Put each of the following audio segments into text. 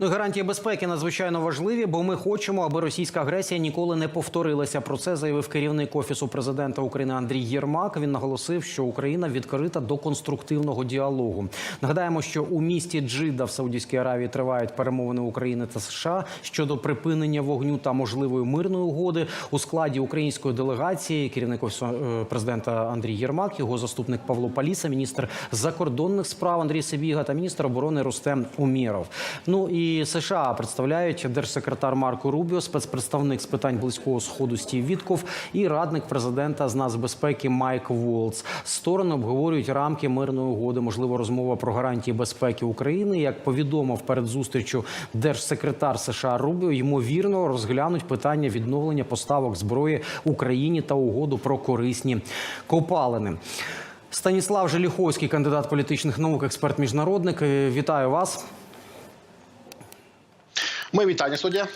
Ну, гарантії безпеки надзвичайно важливі, бо ми хочемо, аби російська агресія ніколи не повторилася. Про це заявив керівник офісу президента України Андрій Єрмак. Він наголосив, що Україна відкрита до конструктивного діалогу. Нагадаємо, що у місті Джида в Саудівській Аравії тривають перемовини України та США щодо припинення вогню та можливої мирної угоди у складі української делегації. Керівник офісу е, президента Андрій Єрмак, його заступник Павло Паліса, міністр закордонних справ Андрій Сибіга та міністр оборони Рустем Умєров. Ну і США представляють держсекретар Марко Рубіо, спецпредставник з питань близького сходу Стів Вітков і радник президента з нацбезпеки Майк Волц. Сторони обговорюють рамки мирної угоди. Можливо, розмова про гарантії безпеки України. Як повідомив перед зустрічю держсекретар США Рубіо, ймовірно розглянуть питання відновлення поставок зброї Україні та угоду про корисні копалини. Станіслав Желіховський, кандидат політичних наук, експерт міжнародник. Е, Вітаю вас. Ми вітання суддя.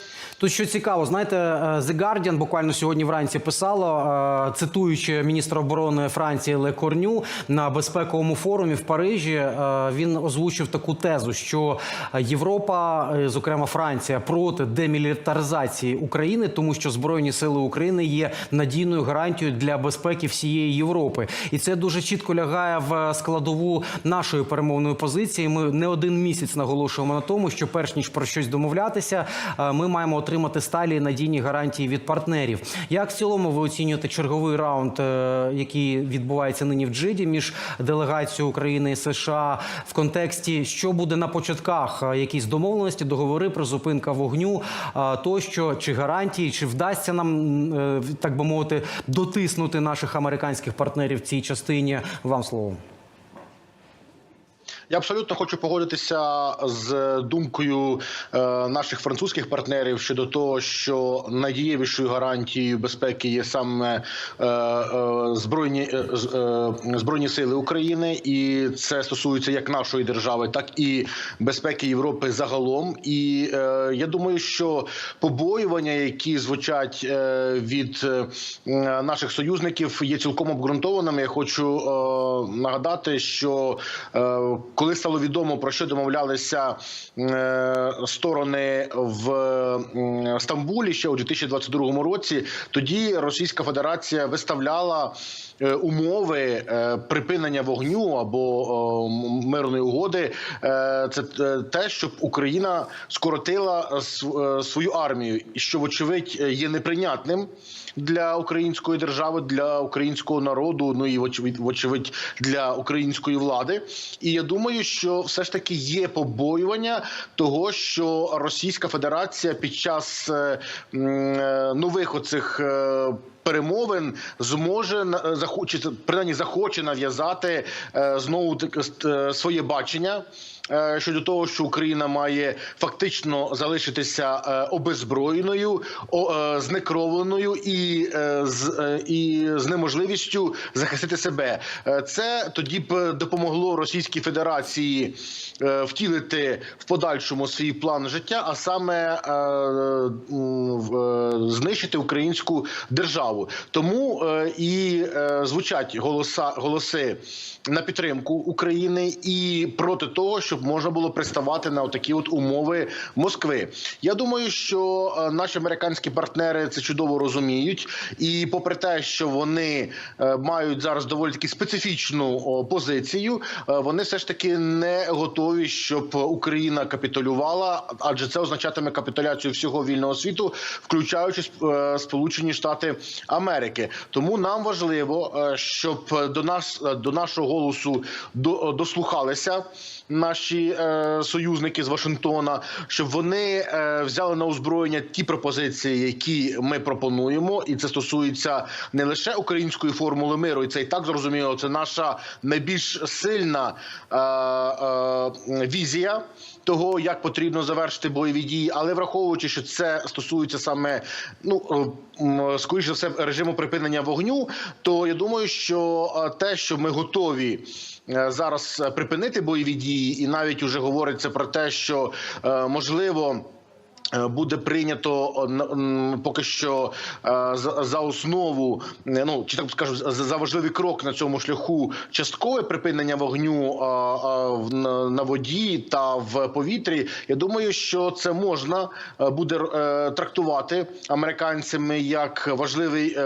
Тут що цікаво, знаєте, е, The Guardian буквально сьогодні вранці писало, е, цитуючи міністра оборони Франції Ле Корню на безпековому форумі в Парижі. е, Він озвучив таку тезу, що Європа, зокрема Франція, проти демілітаризації України, тому що збройні сили України є надійною гарантією для безпеки всієї Європи, і це дуже чітко лягає в складову нашої перемовної позиції. Ми не один місяць наголошуємо на тому, що перш ніж про щось домовлятися, ми маємо отримати сталі надійні гарантії від партнерів. Як в цілому ви оцінюєте черговий раунд, е, який відбувається нині в Джиді між делегацією України і США в контексті, що буде на початках, Е, якісь домовленості, договори про зупинка вогню, е, тощо чи гарантії, чи вдасться нам так би мовити дотиснути наших американських партнерів в цій частині? Вам слово. Я абсолютно хочу погодитися з думкою е, наших французьких партнерів щодо того, що надієвішою гарантією безпеки є саме е, е, збройні збройні сили України, і це стосується як нашої держави, так і безпеки Європи загалом. І я думаю, що побоювання, які звучать від наших союзників, є цілком обґрунтованими. Я хочу нагадати, що коли стало відомо про що домовлялися е, сторони в Стамбулі ще у 2022 році, тоді Російська Федерація виставляла умови е, припинення вогню або е, мирної угоди. Е, Це е, те, щоб Україна скоротила е, е, свою армію, що вочевидь е, є неприйнятним для української держави, для українського народу, ну і вочевидь, для української влади. І я думаю, що все ж таки є побоювання того, що Російська Федерація під час е, е, нових оцих. Е, Перемовин зможе на- захоче принаймні захоче нав'язати е, знову е, своє бачення е, щодо того, що Україна має фактично залишитися е, обезброєною, е, знекровленою і е, з е, і з неможливістю захистити себе. Е, Це тоді б допомогло Російській Федерації е, втілити в подальшому свій план життя, а саме е, е, знищити українську державу. Тому е, і е, звучать голоса голоси на підтримку України і проти того, щоб можна було приставати на такі от умови Москви. Я думаю, що е, наші американські партнери це чудово розуміють, і попри те, що вони е, мають зараз доволі таки специфічну о, позицію, е, вони все ж таки не готові, щоб Україна капітулювала, адже це означатиме капітуляцію всього вільного світу, включаючи е, Сполучені Штати Америки. Тому нам важливо, е, щоб до нас е, до нашого голосу дослухалися наші е, союзники з Вашингтона, щоб вони е, взяли на озброєння ті пропозиції, які ми пропонуємо, і це стосується не лише української формули миру, і це і так зрозуміло. Це наша найбільш сильна е, е, візія. Того як потрібно завершити бойові дії, але враховуючи, що це стосується саме ну е, скоріше за все режиму припинення вогню, то я думаю, що е, те, що ми готові е, зараз е, припинити бойові дії, і навіть уже говориться про те, що е, можливо. Е, Буде прийнято поки що е, за, основу, е, ну чи так скажу, за, важливий крок на цьому шляху часткове припинення вогню на, воді та в повітрі. Я думаю, що це можна буде трактувати американцями як важливий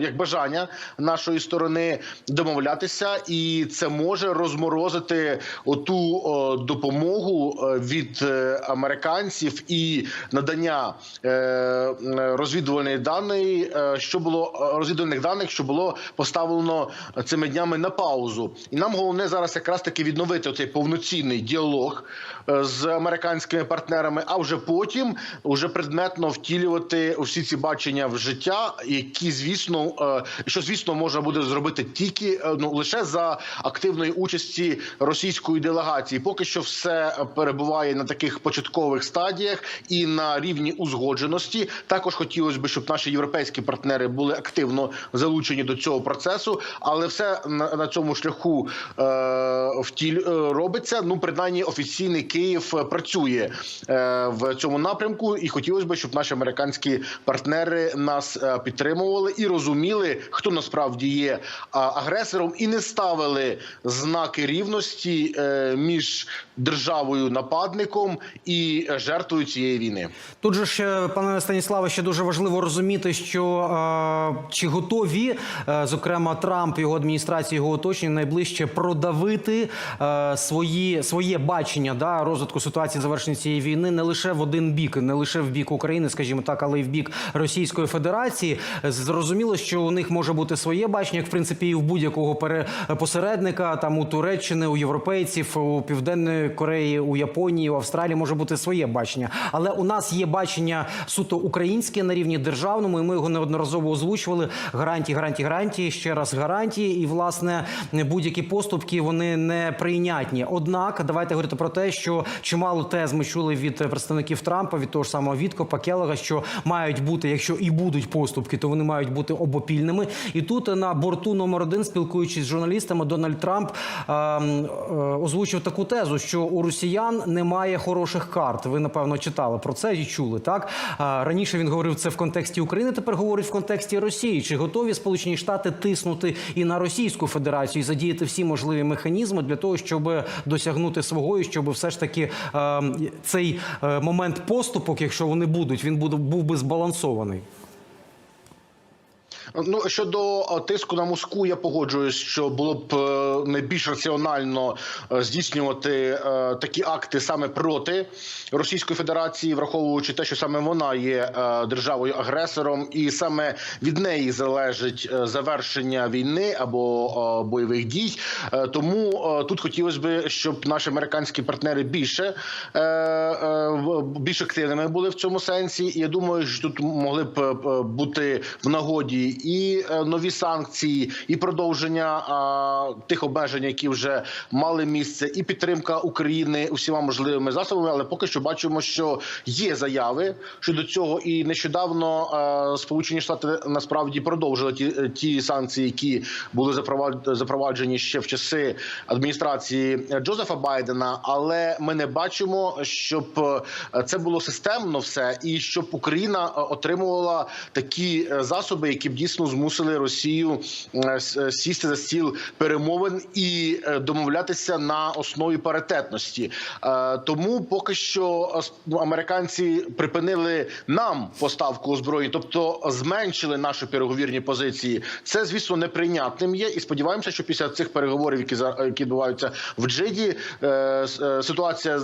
як бажання нашої сторони домовлятися, і це може розморозити оту допомогу від американців і надання е, розвідувальної даної, е, що було розвідувальних даних, що було поставлено цими днями на паузу. І нам головне зараз якраз таки відновити цей повноцінний діалог е, з американськими партнерами, а вже потім уже предметно втілювати усі ці бачення в життя, які звісно, е, що звісно можна буде зробити тільки е, ну лише за активної участі російської делегації. Поки що все перебуває на таких початкових стадіях і на рівні узгодженості. Також хотілося б, щоб наші європейські партнери були активно залучені до цього процесу, але все на, на цьому шляху е, втіль е, робиться. Ну, принаймні, офіційний Київ працює е, в цьому напрямку, і хотілося б, щоб наші американські партнери нас підтримували і розуміли, хто насправді є агресором, і не ставили знаки рівності між державою нападником і жертвою цієї війни. Тут же ще, пане Станіславе, ще дуже важливо розуміти, що е, чи готові, е, зокрема, Трамп, його адміністрація, його оточення найближче продавити е, свої своє бачення да, розвитку ситуації завершення цієї війни не лише в один бік, не лише в бік України, скажімо так, але й в бік Російської Федерації. Зрозуміло, що у них може бути своє бачення, як в принципі і в будь-якого посередника, там у Туреччини, у європейців, у Південної Кореї, у Японії, у Австралії може бути своє бачення. Але у нас є бачення суто українське на рівні державному, і ми його неодноразово озвучували. Гарантії, гарантії, гарантії, ще раз гарантії. І власне будь-які поступки вони не прийнятні. Однак, давайте говорити про те, що чимало тез ми чули від представників Трампа, від того ж самого Віткопа Келлога, що мають бути, якщо і будуть поступки, то вони мають бути обопільними. І тут на борту номер один, спілкуючись з журналістами, Дональд Трамп е, е, озвучив таку тезу, що у росіян немає хороших карт. Ви напевно читали про це і чули. Так раніше він говорив це в контексті України. Тепер говорить в контексті Росії. Чи готові Сполучені Штати тиснути і на Російську Федерацію і задіяти всі можливі механізми для того, щоб досягнути свого, і щоб все ж таки е, цей е, момент поступок, якщо вони будуть, він буде був би збалансований. Ну щодо тиску на Москву, я погоджуюсь, що було б е, найбільш раціонально е, здійснювати е, такі акти саме проти Російської Федерації, враховуючи те, що саме вона є державою агресором, і саме від неї залежить завершення війни або бойових дій. Тому тут хотілося б, щоб наші американські партнери більше більш активними були в цьому сенсі. І я думаю, що тут могли б бути в нагоді і е, нові санкції, і продовження тих обмежень, які вже мали місце, і підтримка України усіма можливими засобами. Але поки що бачимо, що є заяви щодо цього, і нещодавно е, Сполучені Штати насправді продовжили ті, ті санкції, які були запровад- запроваджені ще в часи адміністрації Джозефа Байдена. Але ми не бачимо, щоб е, це було системно все, і щоб Україна е, отримувала такі е, засоби, які б дійсно змусили Росію е, е, сісти за стіл перемовин і е, домовлятися на основі паритетності. Тому поки що ну, американці припинили нам поставку озброєнь, тобто зменшили наші переговірні позиції. Це звісно неприйнятним є, і сподіваємося, що після цих переговорів, які які відбуваються в Джиді, ситуація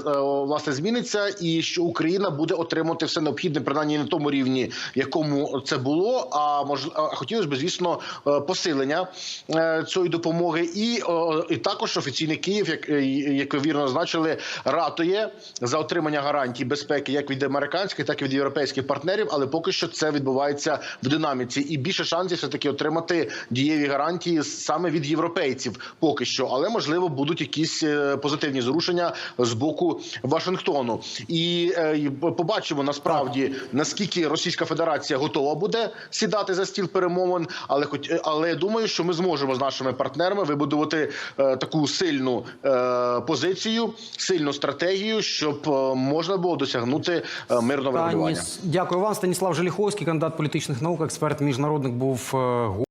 власне зміниться, і що Україна буде отримати все необхідне, принаймні на тому рівні, якому це було. А мож хотілося б, звісно, е, посилення е, цієї допомоги, і, і також офіційний Київ, як, е, як ви вірно зазначили, ратує за отримання гарантій безпеки як від американських, так і від європейських партнерів. Але поки що це відбувається в динаміці, і більше шансів все таки отримати дієві гарантії саме від європейців. Поки що, але можливо будуть якісь е, позитивні зрушення з боку Вашингтону, і е, і побачимо насправді наскільки Російська Федерація готова буде сідати за стіл переговорів, перемовин. Але хоч але я думаю, що ми зможемо з нашими партнерами вибудувати е, таку сильну е, позицію, сильну стратегію, щоб е, можна було досягнути е, мирного врегулювання. Станіс... Дякую вам. Станіслав Желіховський, кандидат політичних наук, експерт міжнародник був е,